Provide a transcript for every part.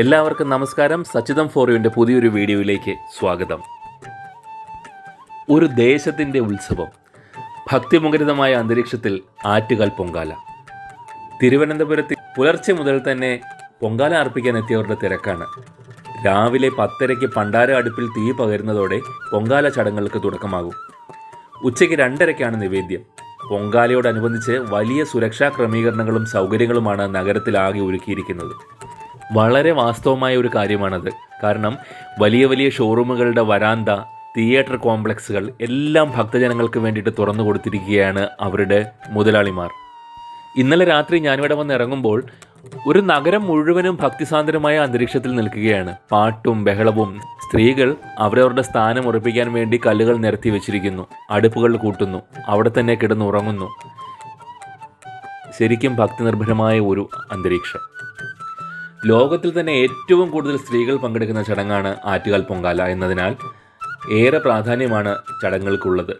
എല്ലാവർക്കും നമസ്കാരം. സച്ചിതം ഫോറിയുടെ പുതിയൊരു വീഡിയോയിലേക്ക് സ്വാഗതം. ഒരു ദേശത്തിന്റെ ഉത്സവം ഭക്തിമുഖരിതമായ അന്തരീക്ഷത്തിൽ ആറ്റുകാൽ പൊങ്കാല. തിരുവനന്തപുരത്ത് പുലർച്ചെ മുതൽ തന്നെ പൊങ്കാല അർപ്പിക്കാൻ എത്തിയവരുടെ തിരക്കാണ്. രാവിലെ പത്തരയ്ക്ക് പണ്ടാര അടുപ്പിൽ തീ പകരുന്നതോടെ പൊങ്കാല ചടങ്ങുകൾക്ക് തുടക്കമാകും. ഉച്ചയ്ക്ക് രണ്ടരയ്ക്കാണ് നിവേദ്യം. പൊങ്കാലയോടനുബന്ധിച്ച് വലിയ സുരക്ഷാ ക്രമീകരണങ്ങളും സൗകര്യങ്ങളുമാണ് നഗരത്തിലാകെ ഒരുക്കിയിരിക്കുന്നത്. വളരെ വാസ്തവമായ ഒരു കാര്യമാണത്. കാരണം വലിയ വലിയ ഷോറൂമുകളുടെ വരാന്ത തിയേറ്റർ കോംപ്ലക്സുകൾ എല്ലാം ഭക്തജനങ്ങൾക്ക് വേണ്ടിയിട്ട് തുറന്നു കൊടുത്തിരിക്കുകയാണ് അവരുടെ മുതലാളിമാർ. ഇന്നലെ രാത്രി ഞാനിവിടെ വന്ന് ഇറങ്ങുമ്പോൾ ഒരു നഗരം മുഴുവനും ഭക്തിസാന്ദ്രമായ അന്തരീക്ഷത്തിൽ നിൽക്കുകയാണ്. പാട്ടും ബഹളവും സ്ത്രീകൾ അവരവരുടെ സ്ഥാനം ഉറപ്പിക്കാൻ വേണ്ടി കല്ലുകൾ നിരത്തി വെച്ചിരിക്കുന്നു. അടുപ്പുകൾ കൂട്ടുന്നു. അവിടെ തന്നെ കിടന്നുറങ്ങുന്നു. ശരിക്കും ഭക്തി നിർഭരമായ ഒരു അന്തരീക്ഷം. ലോകത്തിൽ തന്നെ ഏറ്റവും കൂടുതൽ സ്ത്രീകൾ പങ്കെടുക്കുന്ന ചടങ്ങാണ് ആറ്റുകാൽ പൊങ്കാല എന്നതിനാൽ ഏറെ പ്രാധാന്യമാണ് ചടങ്ങുകൾക്കുള്ളത്.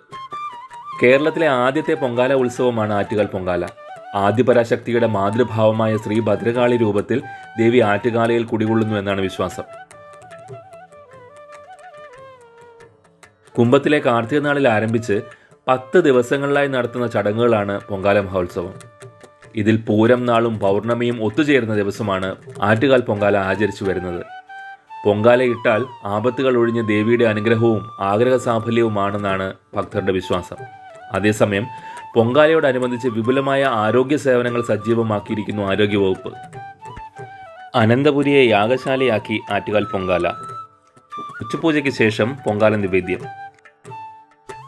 കേരളത്തിലെ ആദ്യത്തെ പൊങ്കാല ഉത്സവമാണ് ആറ്റുകാൽ പൊങ്കാല. ആദിപരാശക്തിയുടെ മാതൃഭാവമായ ശ്രീ ഭദ്രകാളി രൂപത്തിൽ ദേവി ആറ്റുകാലയിൽ കുടികൊള്ളുന്നു എന്നാണ് വിശ്വാസം. കുംഭത്തിലെ കാർത്തിക നാളിൽ ആരംഭിച്ച് പത്ത് ദിവസങ്ങളിലായി നടത്തുന്ന ചടങ്ങുകളാണ് പൊങ്കാല മഹോത്സവം. ഇതിൽ പൂരം നാളും പൗർണമിയും ഒത്തുചേരുന്ന ദിവസമാണ് ആറ്റുകാൽ പൊങ്കാല ആചരിച്ചു വരുന്നത്. പൊങ്കാല ഇട്ടാൽ ആപത്തുകൾ ഒഴിഞ്ഞ ദേവിയുടെ അനുഗ്രഹവും ആഗ്രഹ സാഫല്യവുമാണെന്നാണ് ഭക്തരുടെ വിശ്വാസം. അതേസമയം പൊങ്കാലയോടനുബന്ധിച്ച് വിപുലമായ ആരോഗ്യ സേവനങ്ങൾ സജീവമാക്കിയിരിക്കുന്നു ആരോഗ്യവകുപ്പ്. അനന്തപുരിയെ യാഗശാലയാക്കി ആറ്റുകാൽ പൊങ്കാല. ഉച്ചപൂജയ്ക്ക് ശേഷം പൊങ്കാല നിവേദ്യം.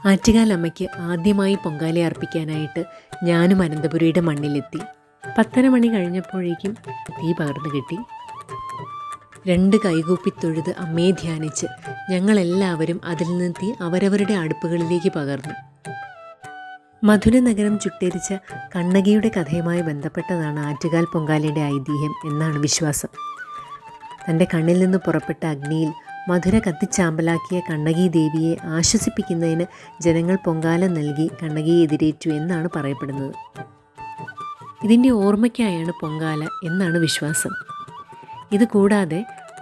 ആറ്റുകാൽ അമ്മയ്ക്ക് ആദ്യമായി പൊങ്കാല അർപ്പിക്കാനായിട്ട് ഞാനും അനന്തപുരിയുടെ മണ്ണിലെത്തി. പത്തര മണി കഴിഞ്ഞപ്പോഴേക്കും തീ പകർന്നു കിട്ടി. രണ്ട് കൈകൂപ്പി തൊഴുത് അമ്മയെ ധ്യാനിച്ച് ഞങ്ങളെല്ലാവരും അതിൽ നിന്നെത്തി അവരവരുടെ അടുപ്പുകളിലേക്ക് പകർന്നു. മധുര നഗരം ചുട്ടരിച്ച കണ്ണകിയുടെ കഥയുമായി ബന്ധപ്പെട്ടതാണ് ആറ്റുകാൽ പൊങ്കാലയുടെ ഐതിഹ്യം എന്നാണ് വിശ്വാസം. തന്റെ കണ്ണിൽ നിന്ന് പുറപ്പെട്ട അഗ്നിയിൽ മധുര കത്തിച്ചാമ്പലാക്കിയ കണ്ണകി ദേവിയെ ആശ്വസിപ്പിക്കുന്നതിന് ജനങ്ങൾ പൊങ്കാല നൽകി കണ്ണകിയെ എതിരേറ്റു എന്നാണ് പറയപ്പെടുന്നത്. ഇതിന്റെ ഓർമ്മയ്ക്കായാണ് പൊങ്കാല എന്നാണ് വിശ്വാസം. ഇത് കൂടാതെ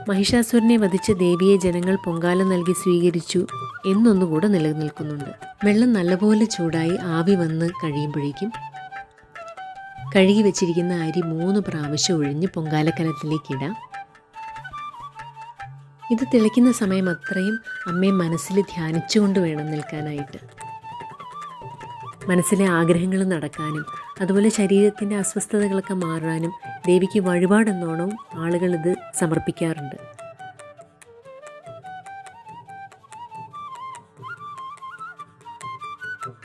മഹിഷാസുരനെ വധിച്ച ദേവിയെ ജനങ്ങൾ പൊങ്കാല നൽകി സ്വീകരിച്ചു എന്നൊന്നുകൂടെ നിലനിൽക്കുന്നുണ്ട്. വെള്ളം നല്ലപോലെ ചൂടായി ആവി വന്ന് കഴിയുമ്പോഴേക്കും കഴുകി വെച്ചിരിക്കുന്ന അരി മൂന്ന് പ്രാവശ്യം ഒഴിഞ്ഞ് പൊങ്കാലക്കലത്തിലേക്കിടാം ഇത് തിളയ്ക്കുന്ന സമയം അത്രയും അമ്മയെ മനസ്സിൽ ധ്യാനിച്ചുകൊണ്ട് വേണം നിൽക്കാനായിട്ട്. മനസ്സിലെ ആഗ്രഹങ്ങൾ നടക്കാനും അതുപോലെ ശരീരത്തിന്റെ അസ്വസ്ഥതകളൊക്കെ മാറാനും ദേവിക്ക് വഴിപാടെന്നോണം ആളുകൾ ഇത് സമർപ്പിക്കാറുണ്ട്.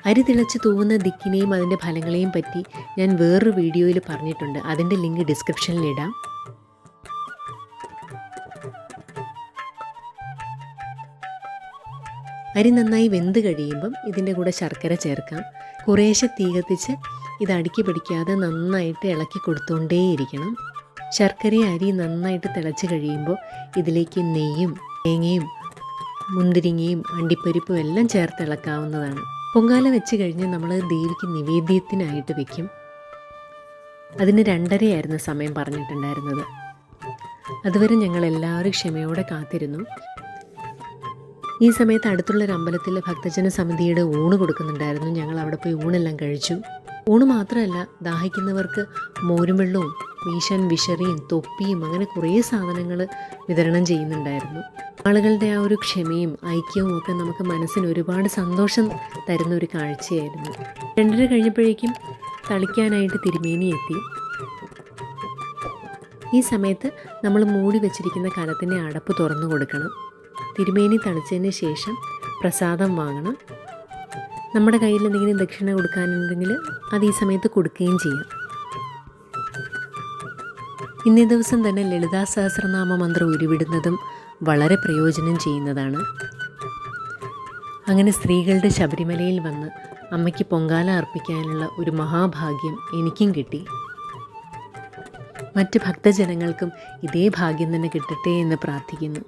അരി തിളച്ച് തൂവുന്ന ദിക്കിനെയും അതിന്റെ ഫലങ്ങളെയും പറ്റി ഞാൻ വേറൊരു വീഡിയോയിൽ പറഞ്ഞിട്ടുണ്ട്. അതിന്റെ ലിങ്ക് ഡിസ്ക്രിപ്ഷനിൽ അരി നന്നായി വെന്ത് കഴിയുമ്പം ഇതിന്റെ കൂടെ ശർക്കര ചേർക്കാം. കുറേശ്ശെ തീ കത്തിച്ച് ഇത് അടുക്കി പിടിക്കാതെ നന്നായിട്ട് ഇളക്കി കൊടുത്തുകൊണ്ടേയിരിക്കണം ശർക്കരയും അരി നന്നായിട്ട് തിളച്ച് കഴിയുമ്പോൾ ഇതിലേക്ക് നെയ്യും തേങ്ങയും മുന്തിരിങ്ങയും അണ്ടിപ്പരിപ്പും എല്ലാം ചേർത്ത് ഇളക്കാവുന്നതാണ്. പൊങ്കാല വെച്ച് കഴിഞ്ഞ് നമ്മൾ ദേവിക്ക് നിവേദ്യത്തിനായിട്ട് വെക്കും. അതിന് രണ്ടരയായിരുന്നു സമയം പറഞ്ഞിട്ടുണ്ടായിരുന്നത്. അതുവരെ ഞങ്ങൾ എല്ലാവരും ക്ഷമയോടെ കാത്തിരുന്നു. ഈ സമയത്ത് അടുത്തുള്ള ഒരു അമ്പലത്തിൽ ഭക്തജന സമിതിയുടെ ഊണ് കൊടുക്കുന്നുണ്ടായിരുന്നു. ഞങ്ങൾ അവിടെ പോയി ഊണെല്ലാം കഴിച്ചു. ഊണ് മാത്രമല്ല ദാഹിക്കുന്നവർക്ക് മോരും വെള്ളവും മീശൻ വിഷറിയും തൊപ്പിയും അങ്ങനെ കുറേ സാധനങ്ങൾ വിതരണം ചെയ്യുന്നുണ്ടായിരുന്നു. ആളുകളുടെ ആ ഒരു ക്ഷമയും ഐക്യവും ഒക്കെ നമുക്ക് മനസ്സിന് ഒരുപാട് സന്തോഷം തരുന്ന ഒരു കാഴ്ചയായിരുന്നു. രണ്ടര കഴിഞ്ഞപ്പോഴേക്കും തളിക്കാനായിട്ട് തിരുമേനി എത്തി. ഈ സമയത്ത് നമ്മൾ മൂടി വെച്ചിരിക്കുന്ന കലത്തിന്റെ അടപ്പ് തുറന്നു കൊടുക്കണം. തിരുമേനി തളിച്ചതിന് ശേഷം പ്രസാദം വാങ്ങണം. നമ്മുടെ കയ്യിൽ എന്തെങ്കിലും ദക്ഷിണ കൊടുക്കാനുണ്ടെങ്കിൽ അത് ഈ സമയത്ത് കൊടുക്കുകയും ചെയ്യാം. ഇന്നേ ദിവസം തന്നെ ലളിതാ സഹസ്രനാമ മന്ത്രം ഉരുവിടുന്നതും വളരെ പ്രയോജനം ചെയ്യുന്നതാണ്. അങ്ങനെ സ്ത്രീകളുടെ ശബരിമലയിൽ വന്ന് അമ്മയ്ക്ക് പൊങ്കാല അർപ്പിക്കാനുള്ള ഒരു മഹാഭാഗ്യം എനിക്കും കിട്ടി. മറ്റ് ഭക്തജനങ്ങൾക്കും ഇതേ ഭാഗ്യം തന്നെ കിട്ടട്ടെ എന്ന് പ്രാർത്ഥിക്കുന്നു.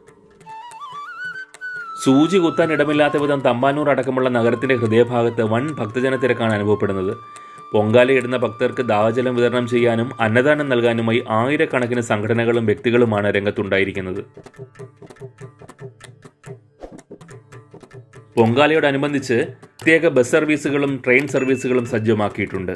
സൂചി കുത്താൻ ഇടമില്ലാത്ത വിധം തമ്പാനൂർ അടക്കമുള്ള നഗരത്തിന്റെ ഹൃദയഭാഗത്ത് വൻ ഭക്തജന തിരക്കാണ് അനുഭവപ്പെടുന്നത് പൊങ്കാലയിടുന്ന ഭക്തർക്ക് ദാഹജലം വിതരണം ചെയ്യാനും അന്നദാനം നൽകാനുമായി ആയിരക്കണക്കിന് സംഘടനകളും വ്യക്തികളുമാണ് രംഗത്തുണ്ടായിരിക്കുന്നത്. പൊങ്കാലയോടനുബന്ധിച്ച് പ്രത്യേക ബസ് സർവീസുകളും ട്രെയിൻ സർവീസുകളും സജ്ജമാക്കിയിട്ടുണ്ട്.